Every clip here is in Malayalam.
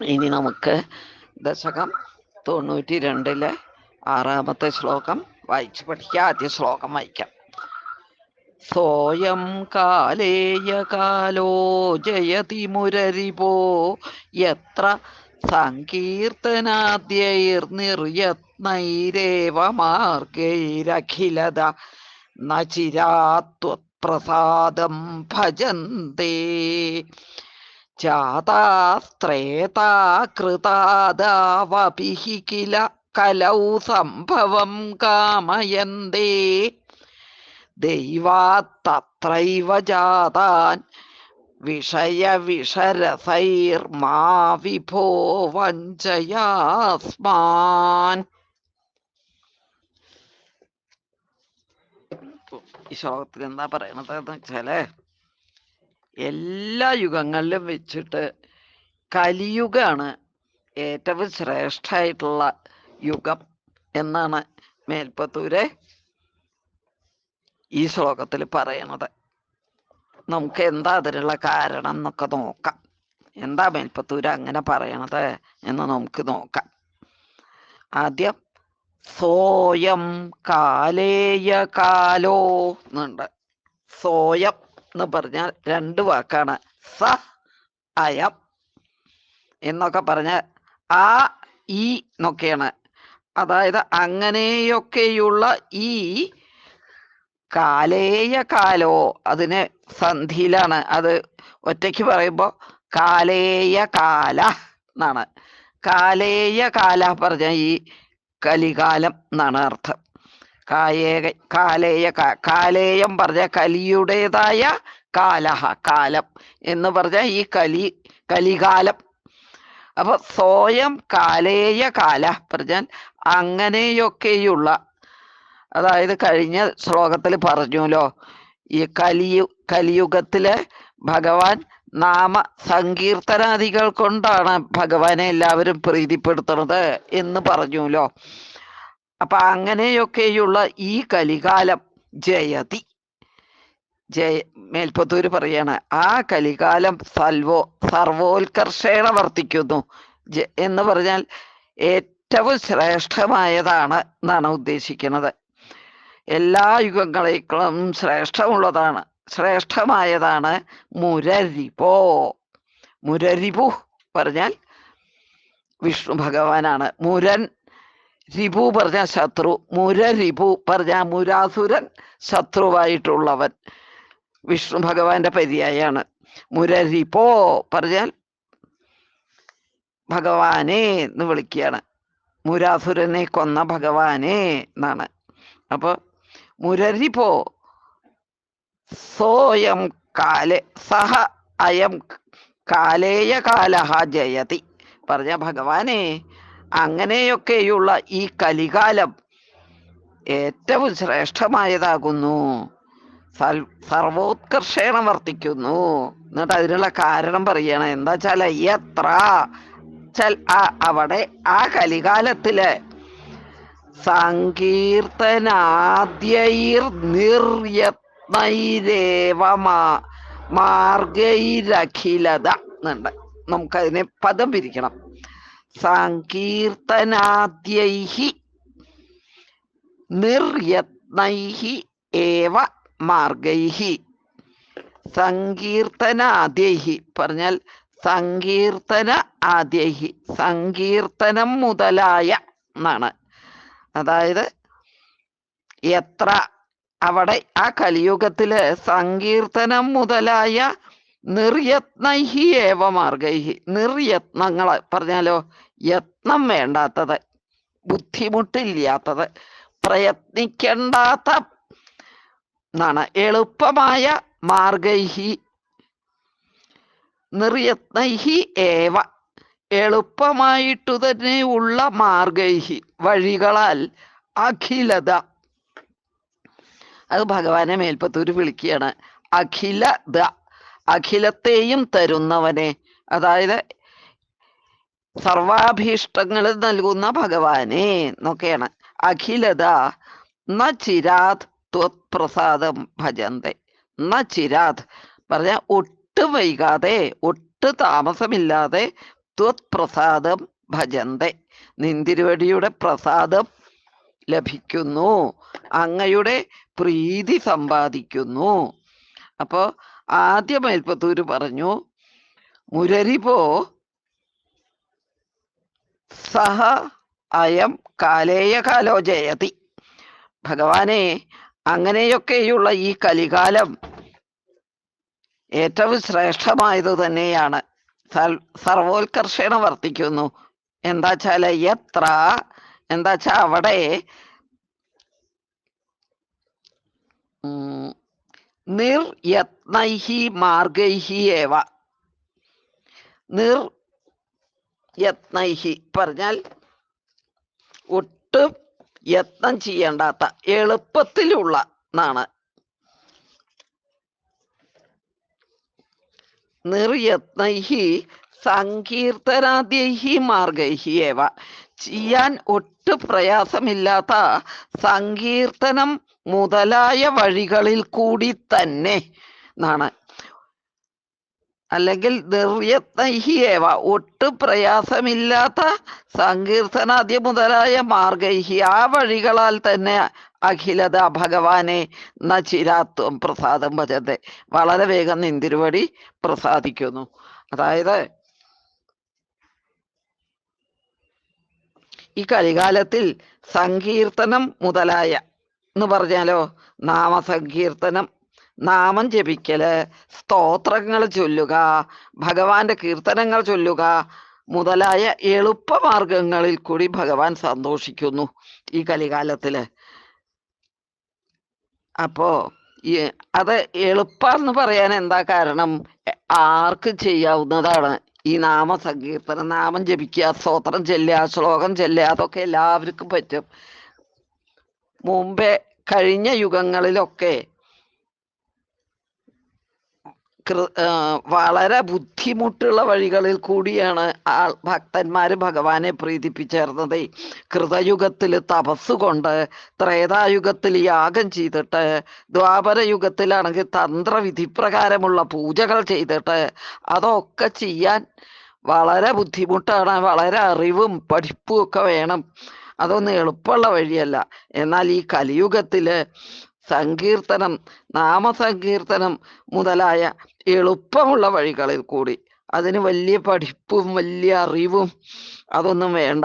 ഇനി നമുക്ക് ദശകം തൊണ്ണൂറ്റി രണ്ടിലെ ആറാമത്തെ ശ്ലോകം വായിച്ചു പഠിക്കുക ആദ്യ ശ്ലോകം വായിക്കാം. സോയം കാലേയ കാലോ ജയതി മുരരിപോ എത്ര സങ്കീർത്തനാദ്യൈർനിർയത്നൈരേവ മാർഗൈരഖിലത നചിരാത്വത്പ്രസാദം ഭജന്തേ ജാതാസ്ത്രേതാ കൃതാദാവപി ഹി കില കലൗ സംഭവം കാമയന്തേ. ദൈവാത്തത്രൈവ ജാതാൻ വിഷയവിഷരസൈർമാ വിഭോ വഞ്ചയാസ്മാൻ ഈ ശ്ലോകത്തിൽ എന്താ പറയണത് എന്ന് വെച്ചാൽ എല്ലാ യുഗങ്ങളിലും വെച്ചിട്ട് കലിയുഗമാണ് ഏറ്റവും ശ്രേഷ്ഠമായിട്ടുള്ള യുഗം എന്നാണ് മേൽപ്പത്തൂരെ ഈ ശ്ലോകത്തിൽ പറയണത് നമുക്ക് എന്താ അതിനുള്ള കാരണം എന്നൊക്കെ നോക്കാം. എന്താ മേൽപ്പത്തൂര് അങ്ങനെ പറയണത് എന്ന് നമുക്ക് നോക്കാം. ആദ്യം സോയം കാലേയ കാലോ എന്നുണ്ട്. സോയം എന്ന് പറഞ്ഞാൽ രണ്ട് വാക്കാണ്. സ അയം എന്നൊക്കെ പറഞ്ഞാൽ ആ ഈ എന്നൊക്കെയാണ്. അതായത് അങ്ങനെയൊക്കെയുള്ള ഈ കാലേയ കാലോ അതിന് സന്ധിയിലാണ്. അത് ഒറ്റയ്ക്ക് പറയുമ്പോൾ കാലേയ കാല എന്നാണ്. കാലേയ കാല പറഞ്ഞ ഈ കലികാലം എന്നാണ് അർത്ഥം. കാലേയ കാലേയം പറഞ്ഞ കലിയുടേതായ കാലഹ കാലം എന്ന് പറഞ്ഞ ഈ കലി കലികാലം. അപ്പൊ സ്വയം കാലേയ കാല പറഞ്ഞാൽ അങ്ങനെയൊക്കെയുള്ള അതായത് കഴിഞ്ഞ ശ്ലോകത്തിൽ പറഞ്ഞുല്ലോ ഈ കലിയു കലിയുഗത്തിലെ ഭഗവാൻ നാമ സങ്കീർത്തനാദികൾ കൊണ്ടാണ് ഭഗവാനെ എല്ലാവരും പ്രീതിപ്പെടുത്തുന്നത് എന്ന് പറഞ്ഞുല്ലോ. അപ്പൊ അങ്ങനെയൊക്കെയുള്ള ഈ കലികാലം ജയതി. ജയ മേൽപ്പത്തൂര് പറയാണ് ആ കലികാലം സൽവോ സർവോത്കർഷേണ വർത്തിക്കുന്നു. എന്ന് പറഞ്ഞാൽ ഏറ്റവും ശ്രേഷ്ഠമായതാണ് എന്നാണ് ഉദ്ദേശിക്കുന്നത്. എല്ലാ യുഗങ്ങളേക്കാളും ശ്രേഷ്ഠമുള്ളതാണ്. ശ്രേഷ്ഠമായതാണ് മുരരിപോ. മുരരിപു പറഞ്ഞാൽ വിഷ്ണു ഭഗവാനാണ്. മുരൻ രിപു പറഞ്ഞ ശത്രു മുര രിപു പറഞ്ഞ മുരാസുരൻ ശത്രുവായിട്ടുള്ളവൻ. വിഷ്ണു ഭഗവാന്റെ പര്യായാണ്. മുരരിപോ പറഞ്ഞാൽ ഭഗവാനെ എന്ന് വിളിക്കുകയാണ്. മുരാസുരനെ കൊന്ന ഭഗവാനെ എന്നാണ്. അപ്പൊ മുരരിപോ സോയം കാലെ സഹ അയം കാലേയ കാലഹ ജയതി പറഞ്ഞ ഭഗവാനെ അങ്ങനെയൊക്കെയുള്ള ഈ കലികാലം ഏറ്റവും ശ്രേഷ്ഠമായതാകുന്നു. സർവോത്കർഷേണ വർത്തിക്കുന്നു. എന്നിട്ട് അതിനുള്ള കാരണം പറയണ. എന്താ വെച്ചാൽ എത്ര അവിടെ ആ കലികാലത്തിൽ സങ്കീർത്തനാദ്യൈർ മാർഗൈരഖിലത എന്നുണ്ട്. നമുക്കതിനെ പദം പിരിക്കണം. സങ്കീർത്തനാദ്യൈഹി നിർയത്നൈഹി ഏവ മാർഗൈഹി. സങ്കീർത്തനാദ്യൈഹി പറഞ്ഞാൽ സങ്കീർത്തന ആദ്യൈഹി സങ്കീർത്തനം മുതലായ എന്നാണ് അതായത് എത്ര അവിടെ ആ കലിയുഗത്തിൽ സങ്കീർത്തനം മുതലായ നിർയത്നൈഹി ഏവ മാർഗൈഹി നിർയത്നങ്ങൾ പറഞ്ഞാലോ യത്നം വേണ്ടാത്തത് ബുദ്ധിമുട്ടില്ലാത്തത് പ്രയത്നിക്കേണ്ടാത്ത എന്നാണ് എളുപ്പമായ മാർഗൈഹി. നിർയത്നൈഹി ഏവ എളുപ്പമായിട്ടു തന്നെ ഉള്ള മാർഗൈഹി വഴികളാൽ അഖിലത. അത് ഭഗവാനെ മേൽപ്പത്തൂര് വിളിക്കുകയാണ്. അഖിലത അഖിലത്തെയും തരുന്നവനെ. അതായത് സർവാഭീഷ്ടങ്ങൾ നൽകുന്ന ഭഗവാനെ എന്നൊക്കെയാണ്. അഖിലത ന ചിരാത് ത്വത്പ്രസാദം ഭജന്തെ. ന ചിരാത് പറഞ്ഞ ഒട്ടും വൈകാതെ ഒട്ടും താമസമില്ലാതെ ത്വപ്രസാദം ഭജന്തെ. നിന്തിരുവടിയുടെ പ്രസാദം ലഭിക്കുന്നു. അങ്ങയുടെ പ്രീതി സമ്പാദിക്കുന്നു. അപ്പോ ആദ്യം മേൽപ്പത്തൂര് പറഞ്ഞു മുരരിപോ സഹ അയം കാലേയ കാലോ ജയതി. ഭഗവാനെ അങ്ങനെയൊക്കെയുള്ള ഈ കലികാലം ഏറ്റവും ശ്രേഷ്ഠമായത് തന്നെയാണ്. സർ സർവോത്കർഷേണ വർത്തിക്കുന്നു. എന്താച്ചാൽ എത്ര എന്താച്ചാ അവിടെ നിർയത്നൈഹി മാർഗൈഹി ഏവ. നിർ യത്നൈഹി. പറഞ്ഞാൽ ഒട്ടും യത്നം ചെയ്യേണ്ടാത്ത എളുപ്പത്തിലുള്ള എന്നാണ് നിർയത്നൈഹി സങ്കീർത്തനാദ്യൈഹി മാർഗൈഹി ഏവ. ചെയ്യാൻ ഒട്ടു പ്രയാസമില്ലാത്ത സങ്കീർത്തനം മുതലായ വഴികളിൽ കൂടി തന്നെ എന്നാണ് അല്ലെങ്കിൽ നിർയത്നൈഹി ഒട്ടും പ്രയാസമില്ലാത്ത സങ്കീർത്തനാദ്യ മുതലായ മാർഗൈഹി ആ വഴികളാൽ തന്നെ അഖിലത ഭഗവാനെ നചിരാത്വം പ്രസാദം ഭജത്തെ. വളരെ വേഗം നിന്തിരുവടി പ്രസാദിക്കുന്നു. അതായത് ഈ കലികാലത്തിൽ സങ്കീർത്തനം മുതലായ എന്ന് പറഞ്ഞാലോ? നാമസങ്കീർത്തനം നാമം ജപിക്കൽ സ്തോത്രങ്ങൾ ചൊല്ലുക ഭഗവാന്റെ കീർത്തനങ്ങൾ ചൊല്ലുക മുതലായ എളുപ്പമാർഗങ്ങളിൽ കൂടി ഭഗവാൻ സന്തോഷിക്കുന്നു ഈ കലികാലത്തിൽ. അപ്പോ അത് എളുപ്പമെന്ന് പറയാൻ എന്താ കാരണം? ആർക്ക് ചെയ്യാവുന്നതാണ്? ഈ നാമ നാമസങ്കീർത്തനം നാമം ജപിക്കുക സ്തോത്രം ചെല്ലുക ശ്ലോകം ചെല്ലുക അതൊക്കെ എല്ലാവർക്കും പറ്റും. മുമ്പേ കഴിഞ്ഞ യുഗങ്ങളിലൊക്കെ വളരെ ബുദ്ധിമുട്ടുള്ള വഴികളിൽ കൂടിയാണ് ആൾ ഭക്തന്മാർ ഭഗവാനെ പ്രീതിപ്പിച്ചേർന്നത്. കൃതയുഗത്തിൽ തപസ്സുകൊണ്ട് ത്രേതായുഗത്തിൽ യാഗം ചെയ്തിട്ട് ദ്വാപരയുഗത്തിലാണെങ്കിൽ തന്ത്രവിധി പ്രകാരമുള്ള പൂജകൾ ചെയ്തിട്ട് അതൊക്കെ ചെയ്യാൻ വളരെ ബുദ്ധിമുട്ടാണ്. വളരെ അറിവും പഠിപ്പും ഒക്കെ വേണം. അതൊന്നും എളുപ്പമുള്ള വഴിയല്ല. എന്നാൽ ഈ കലിയുഗത്തിൽ സങ്കീർത്തനം നാമസങ്കീർത്തനം മുതലായ എളുപ്പമുള്ള വഴികളിൽ കൂടി. അതിന് വലിയ പഠിപ്പും വലിയ അറിവും അതൊന്നും വേണ്ട.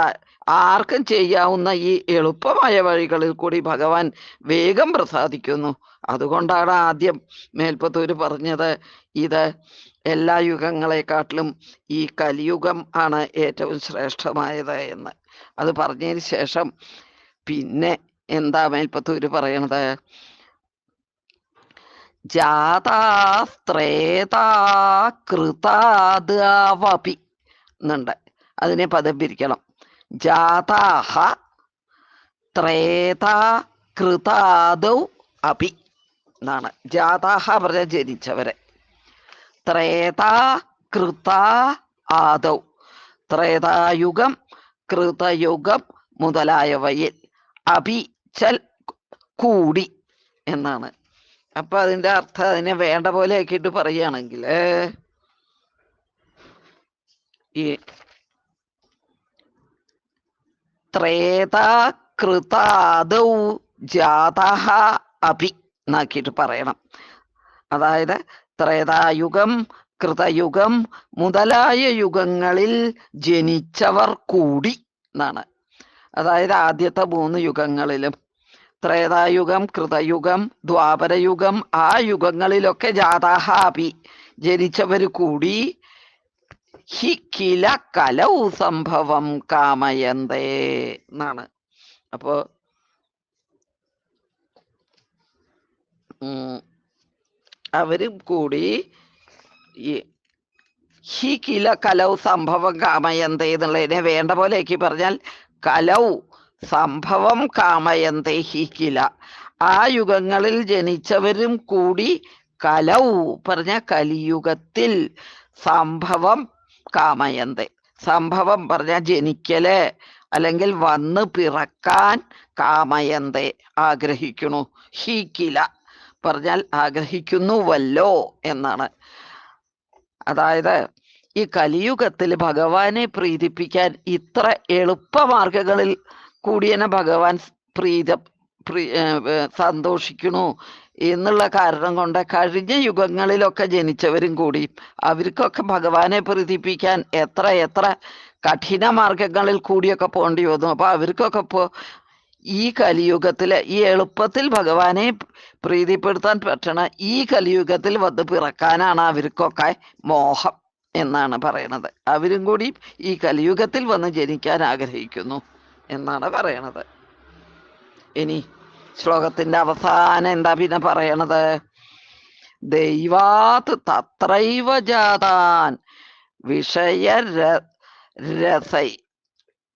ആർക്കും ചെയ്യാവുന്ന ഈ എളുപ്പമായ വഴികളിൽ കൂടി ഭഗവാൻ വേഗം പ്രസാദിക്കുന്നു. അതുകൊണ്ടാണ് ആദ്യം മേൽപ്പത്തൂര് പറഞ്ഞത് ഇത് എല്ലാ യുഗങ്ങളെക്കാട്ടിലും ഈ കലിയുഗം ആണ് ഏറ്റവും ശ്രേഷ്ഠമായത് എന്ന്. അത് പറഞ്ഞതിന് ശേഷം പിന്നെ എന്താ മേൽപ്പത്തൂര് പറയണത്? ജാതാസ്ത്രേതാ കൃതാദാവപി എന്നുണ്ട് അതിനെ പദം ജാതാഹ ത്രേതാ കൃതാദൗ അപി എന്നാണ്. ജാതാഹ പറഞ്ഞ ജനിച്ചവരെ. ത്രേതാ കൃതാ ആദൗ. ത്രേതായുഗം കൃതയുഗം മുതലായവയിൽ അഭിച്ചൽ കൂടി എന്നാണ്. അപ്പൊ അതിന്റെ അർത്ഥം അതിനെ വേണ്ട പോലെ ആക്കിയിട്ട് പറയുകയാണെങ്കിൽ ഈ ത്രേതാകൃതാദൗ ജാതഹ ജാതഃ അഭി എന്നാക്കിയിട്ട് പറയണം. അതായത് ത്രേതായുഗം കൃതയുഗം മുതലായ യുഗങ്ങളിൽ ജനിച്ചവർ കൂടി എന്നാണ്. അതായത് ആദ്യത്തെ മൂന്ന് യുഗങ്ങളിലും ത്രേതായുഗം കൃതയുഗം ദ്വാപരയുഗം ആ യുഗങ്ങളിലൊക്കെ ജാതാഹാപി ജനിച്ചവർ കൂടി ഹി കില കലൗ സംഭവം കാമയന്തേ എന്നാണ്. അപ്പോ അവരും കൂടി ഹി കില കലൗ സംഭവം കാമയന്തേ എന്നുള്ളതിനെ വേണ്ട പോലെയൊക്കെ പറഞ്ഞാൽ കലൗ സംഭവം കാമയന്തേ കില. ആ യുഗങ്ങളിൽ ജനിച്ചവരും കൂടി കലൗ പറഞ്ഞ കലിയുഗത്തിൽ സംഭവം കാമയന്തേ. സംഭവം പറഞ്ഞ ജനിക്കൽ അല്ലെങ്കിൽ വന്ന് പിറക്കാൻ കാമയന്തേ ആഗ്രഹിക്കുന്നു. ഹി കില. പറഞ്ഞാൽ ആഗ്രഹിക്കുന്നുവല്ലോ എന്നാണ്. അതായത് ഈ കലിയുഗത്തിൽ ഭഗവാനെ പ്രീതിപ്പിക്കാൻ ഇത്ര എളുപ്പമാർഗങ്ങളിൽ കൂടിയനെ ഭഗവാൻ പ്രീത പ്രീ സന്തോഷിക്കണു എന്നുള്ള കാരണം കൊണ്ട് കഴിഞ്ഞ യുഗങ്ങളിലൊക്കെ ജനിച്ചവരും കൂടി അവർക്കൊക്കെ ഭഗവാനെ പ്രീതിപ്പിക്കാൻ എത്ര എത്ര കഠിന മാർഗങ്ങളിൽ കൂടിയൊക്കെ പോകേണ്ടി വന്നു. അപ്പൊ അവർക്കൊക്കെ ഇപ്പോ ഈ കലിയുഗത്തിൽ ഈ എളുപ്പത്തിൽ ഭഗവാനെ പ്രീതിപ്പെടുത്താൻ പറ്റണ ഈ കലിയുഗത്തിൽ വന്ന് പിറക്കാനാണ് അവർക്കൊക്കെ മോഹം എന്നാണ് പറയണത്. അവരും കൂടി ഈ കലിയുഗത്തിൽ വന്ന് ജനിക്കാൻ ആഗ്രഹിക്കുന്നു. എന്നാണ് പറയണത്. ഇനി ശ്ലോകത്തിന്റെ അവസാനം എന്താ പിന്നെ പറയണത്? ദൈവാത് തത്രൈവ ജാതാൻ വിഷയ രസൈ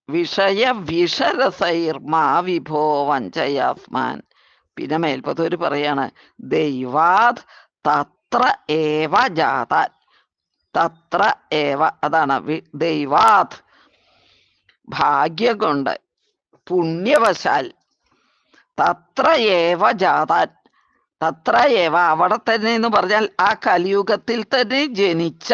വിഷയ വിഷരസൈർമാ വിഭോ വഞ്ചയാസ്മാൻ. പിന്നെ മേൽപ്പത്തൂര് പറയാണ് ദൈവാത് തത്ര ഏവ ജാതാൻ. തത്ര ഏവ അതാണ് ദൈവാത് ഭാഗ്യം കൊണ്ട് പുണ്യവശാൽ. തത്രയേവ ജാതാൻ. തത്രയേവ അവിടെ തന്നെ എന്ന് പറഞ്ഞാൽ ആ കലിയുഗത്തിൽ തന്നെ ജനിച്ച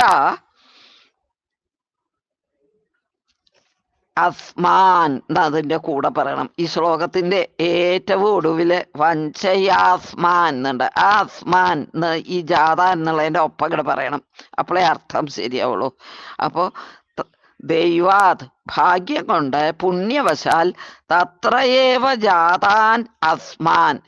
അസ്മാൻ എന്നതിന്റെ കൂടെ പറയണം. ഈ ശ്ലോകത്തിന്റെ ഏറ്റവും ഒടുവിൽ വഞ്ചയാസ്മാൻ എന്നുണ്ട്. ആ അസ്മാൻ എന്ന് ഈ ജാത എന്നുള്ളതിന്റെ ഒപ്പം കൂടെ പറയണം. അപ്പോഴേ അർത്ഥം ശരിയാവുള്ളൂ. അപ്പോ ത- ദൈവാത് ഭാഗ്യം കൊണ്ട് പുണ്യവശാൽ തത്രയേവ ജാതാൻ അസ്മാൻ.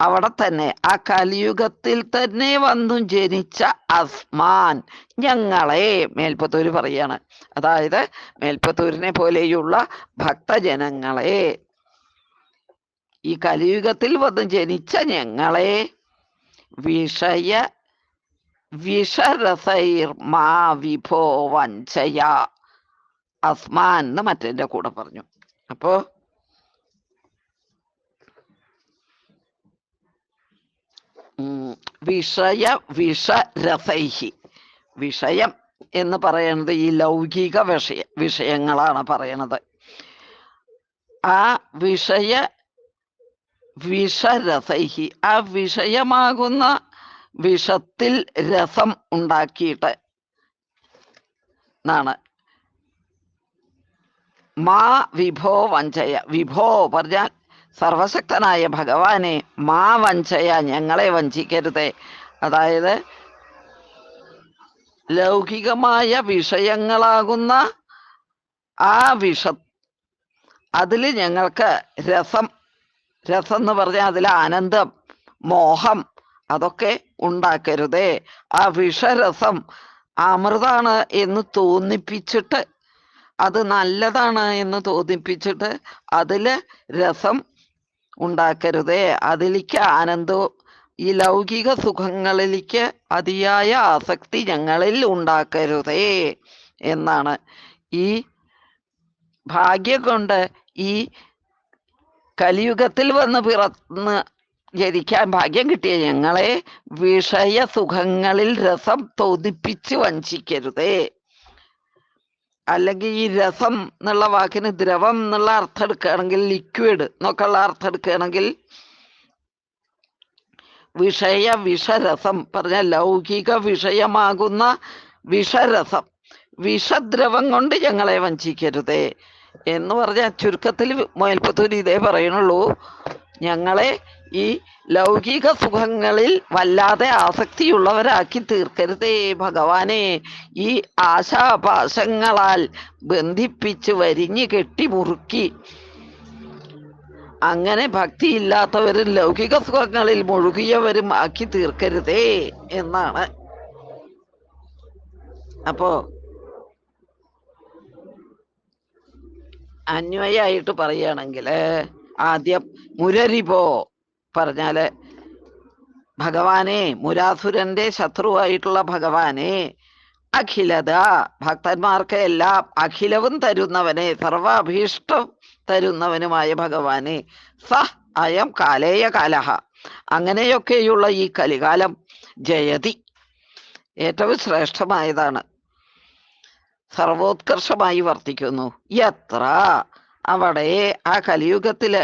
അവിടെ തന്നെ ആ കലിയുഗത്തിൽ തന്നെ വന്നു ജനിച്ച അസ്മാൻ. ഞങ്ങളെ മേൽപ്പത്തൂര് പറയാണ്. അതായത് മേൽപ്പത്തൂരിനെ പോലെയുള്ള ഭക്തജനങ്ങളെ. ഈ കലിയുഗത്തിൽ വന്ന് ജനിച്ച ഞങ്ങളെ വിഷയ വിഷരസൈർ മാ വിഭോ വഞ്ചയ. അസ്മാൻ എന്ന് മറ്റേന്റെ കൂടെ പറഞ്ഞു. അപ്പോ വിഷയ വിഷരസൈഹി. വിഷയം എന്ന് പറയുന്നത് ഈ ലൗകിക വിഷയ വിഷയങ്ങളാണ് പറയണത്. ആ വിഷയ വിഷരസൈഹി ആ വിഷയമാകുന്ന വിഷത്തിൽ രസം ഉണ്ടാക്കിയിട്ട് എന്നാണ് മാ വിഭോ വഞ്ചയ. വിഭോ പറഞ്ഞാൽ സർവശക്തനായ ഭഗവാനെ മാ വഞ്ചയ ഞങ്ങളെ വഞ്ചിക്കരുതേ. അതായത് ലൗകികമായ വിഷയങ്ങളാകുന്ന ആ വിഷ അതിൽ ഞങ്ങൾക്ക് രസം രസം എന്ന് പറഞ്ഞാൽ അതിൽ ആനന്ദം മോഹം അതൊക്കെ ഉണ്ടാക്കരുതേ. ആ വിഷരസം അമൃതാണ് എന്ന് തോന്നിപ്പിച്ചിട്ട് അത് നല്ലതാണ് എന്ന് തോന്നിപ്പിച്ചിട്ട് അതിൽ രസം ഉണ്ടാക്കരുതേ. അതിലേക്ക് ആനന്ദവും ഈ ലൗകിക സുഖങ്ങളിലേക്ക് അതിയായ ആസക്തി ഞങ്ങളിൽ ഉണ്ടാക്കരുതേ എന്നാണ്. ഈ ഭാഗ്യം കൊണ്ട് ഈ കലിയുഗത്തിൽ വന്ന് പിറന്ന് ജനിക്കാൻ ഭാഗ്യം കിട്ടിയ ഞങ്ങളെ വിഷയ സുഖങ്ങളിൽ രസം തോന്നിപ്പിച്ച് വഞ്ചിക്കരുതേ. അല്ലെങ്കിൽ ഈ രസം എന്നുള്ള വാക്കിന് ദ്രവം എന്നുള്ള അർത്ഥം എടുക്കുകയാണെങ്കിൽ ലിക്വിഡ് എന്നൊക്കെയുള്ള അർത്ഥം എടുക്കുകയാണെങ്കിൽ വിഷയ വിഷരസം പറഞ്ഞ ലൗകിക വിഷയമാകുന്ന വിഷരസം വിഷദ്രവം കൊണ്ട് ഞങ്ങളെ വഞ്ചിക്കരുതേ എന്ന് പറഞ്ഞ ചുരുക്കത്തിൽ മേൽപ്പത്തൂര് ഇതേ പറയണുള്ളൂ ഞങ്ങളെ ഈ ലൗകിക സുഖങ്ങളിൽ വല്ലാതെ ആസക്തിയുള്ളവരാക്കി തീർക്കരുതേ ഭഗവാനെ. ഈ ആശാപാശങ്ങളാൽ ബന്ധിപ്പിച്ച് വരിഞ്ഞ് കെട്ടി മുറുക്കി. അങ്ങനെ ഭക്തിയില്ലാത്തവരും ലൗകിക സുഖങ്ങളിൽ മുഴുകിയവരും ആക്കി തീർക്കരുതേ എന്നാണ്. അപ്പോ അന്വയായിട്ട് പറയുകയാണെങ്കിൽ ആദ്യം മുരരിപോ പറഞ്ഞാൽ ഭഗവാനെ മുരാസുരന്റെ ശത്രുവായിട്ടുള്ള ഭഗവാനെ അഖിലത. ഭക്തന്മാർക്ക് എല്ലാം അഖിലവും തരുന്നവനെ സർവാഭീഷ്ടം തരുന്നവനുമായ ഭഗവാനെ. സ അയം കാലേയ കാലഹ. അങ്ങനെയൊക്കെയുള്ള ഈ കലികാലം ജയതി. ഏറ്റവും ശ്രേഷ്ഠമായതാണ്. സർവോത്കർഷമായി വർത്തിക്കുന്നു. എത്ര അവിടെ ആ കലിയുഗത്തിൽ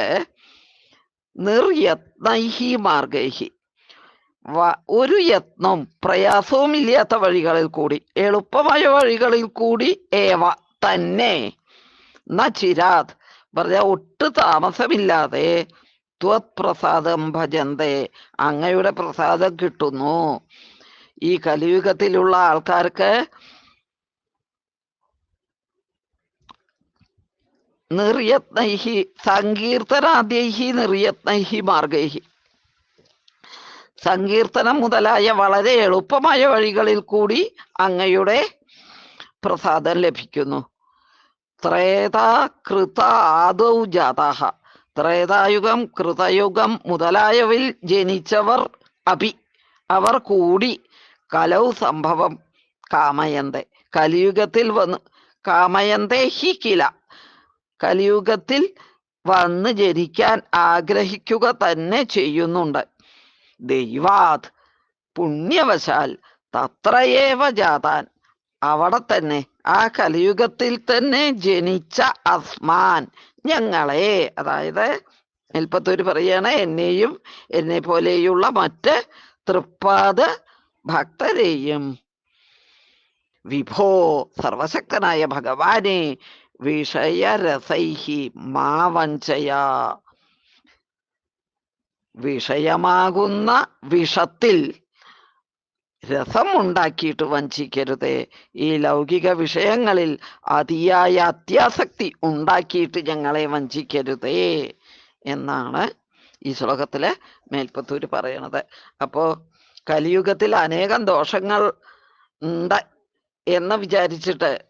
നിർയത്നൈഹി മാർഗൈഹി. ഒരു യത്നം പ്രയാസവും ഇല്ലാത്ത വഴികളിൽ കൂടി എളുപ്പമായ വഴികളിൽ കൂടി ഏവ തന്നെ നചിരാത്. ചിരാത് പറഞ്ഞ ഒട്ട് താമസമില്ലാതെ ത്വത് പ്രസാദം ഭജന്തേ അങ്ങയുടെ പ്രസാദം കിട്ടുന്നു. ഈ കലിയുഗത്തിലുള്ള ആൾക്കാർക്ക് നിർയത്നൈഹി സങ്കീർത്തനാദ്യൈഹി നിർയത്നൈഹി മാർഗൈഹി. സങ്കീർത്തനം മുതലായ വളരെ എളുപ്പമായ വഴികളിൽ കൂടി അങ്ങയുടെ പ്രസാദം ലഭിക്കുന്നു. ത്രേതാ കൃത ആദൗ ജാതാഹ. ത്രേതായുഗം കൃതയുഗം മുതലായവിൽ ജനിച്ചവർ അഭി അവർ കൂടി കലൗ സംഭവം കാമയന്തെ. കലിയുഗത്തിൽ വന്ന് കാമയന്തേ ഹി കില. കലിയുഗത്തിൽ വന്ന് ജനിക്കാൻ ആഗ്രഹിക്കുക തന്നെ ചെയ്യുന്നുണ്ട്. ദൈവാത് പുണ്യവശാൽ തത്രയേവ ജാതാൻ. അവിടെ തന്നെ ആ കലിയുഗത്തിൽ തന്നെ ജനിച്ച അസ്മാൻ ഞങ്ങളെ. അതായത് എൽപ്പത്തൂര് പറയാണ് എന്നെയും എന്നെ പോലെയുള്ള മറ്റ് തൃപ്പാദ ഭക്തരെയും. വിഭോ സർവശക്തനായ ഭഗവാനെ വിഷയരസൈഹി മാവഞ്ചയാ. വിഷയമാകുന്ന വിഷത്തിൽ രസം ഉണ്ടാക്കിയിട്ട് വഞ്ചിക്കരുതേ. ഈ ലൗകിക വിഷയങ്ങളിൽ അതിയായ അത്യാസക്തി ഉണ്ടാക്കിയിട്ട് ഞങ്ങളെ വഞ്ചിക്കരുതേ എന്നാണ് ഈ ശ്ലോകത്തിൽ മേൽപ്പത്തൂര് പറയണത്. അപ്പോ കലിയുഗത്തിൽ അനേകം ദോഷങ്ങൾ ഉണ്ട് എന്ന് വിചാരിച്ചിട്ട്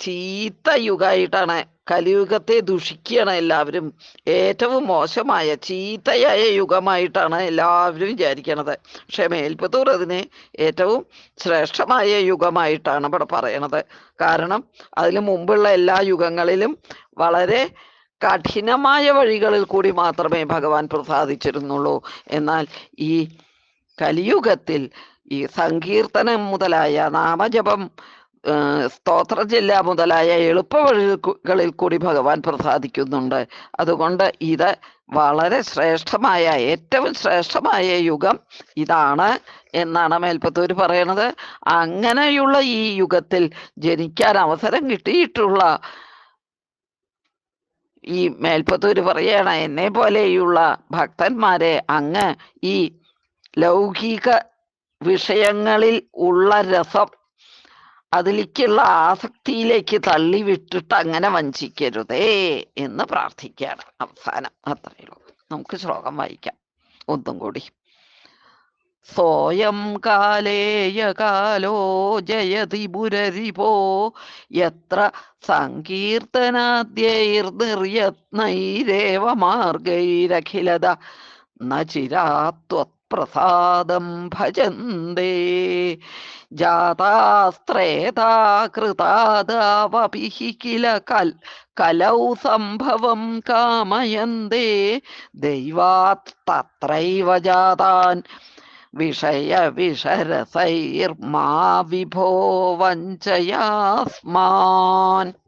ചീത്ത യുഗമായിട്ടാണ് കലിയുഗത്തെ ദുഷിക്കുകയാണ് എല്ലാവരും. ഏറ്റവും മോശമായ ചീത്തയായ യുഗമായിട്ടാണ് എല്ലാവരും വിചാരിക്കണത്. പക്ഷെ മേൽപ്പത്തൂർ അതിനെ ഏറ്റവും ശ്രേഷ്ഠമായ യുഗമായിട്ടാണ് ഇവിടെ പറയണത്. കാരണം അതിനു മുമ്പുള്ള എല്ലാ യുഗങ്ങളിലും വളരെ കഠിനമായ വഴികളിൽ കൂടി മാത്രമേ ഭഗവാൻ പ്രസാദിച്ചിരുന്നുള്ളൂ. എന്നാൽ ഈ കലിയുഗത്തിൽ ഈ സങ്കീർത്തനം മുതലായ നാമജപം സ്തോത്രജില്ല മുതലായ എളുപ്പ വഴികളിൽ കൂടി ഭഗവാൻ പ്രസാദിക്കുന്നുണ്ട്. അതുകൊണ്ട് ഇത് വളരെ ശ്രേഷ്ഠമായ ഏറ്റവും ശ്രേഷ്ഠമായ യുഗം ഇതാണ് എന്നാണ് മേൽപ്പത്തൂര് പറയണത്. അങ്ങനെയുള്ള ഈ യുഗത്തിൽ ജനിക്കാൻ അവസരം കിട്ടിയിട്ടുള്ള ഈ മേൽപ്പത്തൂര് പറയണ എന്നെ പോലെയുള്ള ഭക്തന്മാരെ അങ്ങ് ഈ ലൗകിക വിഷയങ്ങളിൽ ഉള്ള രസം അതിലേക്കുള്ള ആസക്തിയിലേക്ക് തള്ളി വിട്ടിട്ട് അങ്ങനെ വഞ്ചിക്കരുതേ എന്ന് പ്രാർത്ഥിക്കുകയാണ്. അവസാനം അത്രയേ ഉള്ളൂ. നമുക്ക് ശ്ലോകം വായിക്കാം. ഒന്നും കൂടി. സോയം കാലേയ കാലോ ജയതി പുരരിപോ എത്ര സങ്കീർത്തനാദ്യൈർനിർയത്നൈരേവ മാർഗൈരഖിലത ന ചിരാത്വത്പ്രസാദം ഭജന്തേ. ജാതാസ്ത്രേതാ കൃതാദാവപി ഹി കില കൽ കലൗ സംഭവം കാമയന്തേ. ദൈവാത് തത്രൈവ ജാതാൻ വിഷയ വിഷരസൈർമാ വിഭോ വഞ്ചയാസ്മാൻ.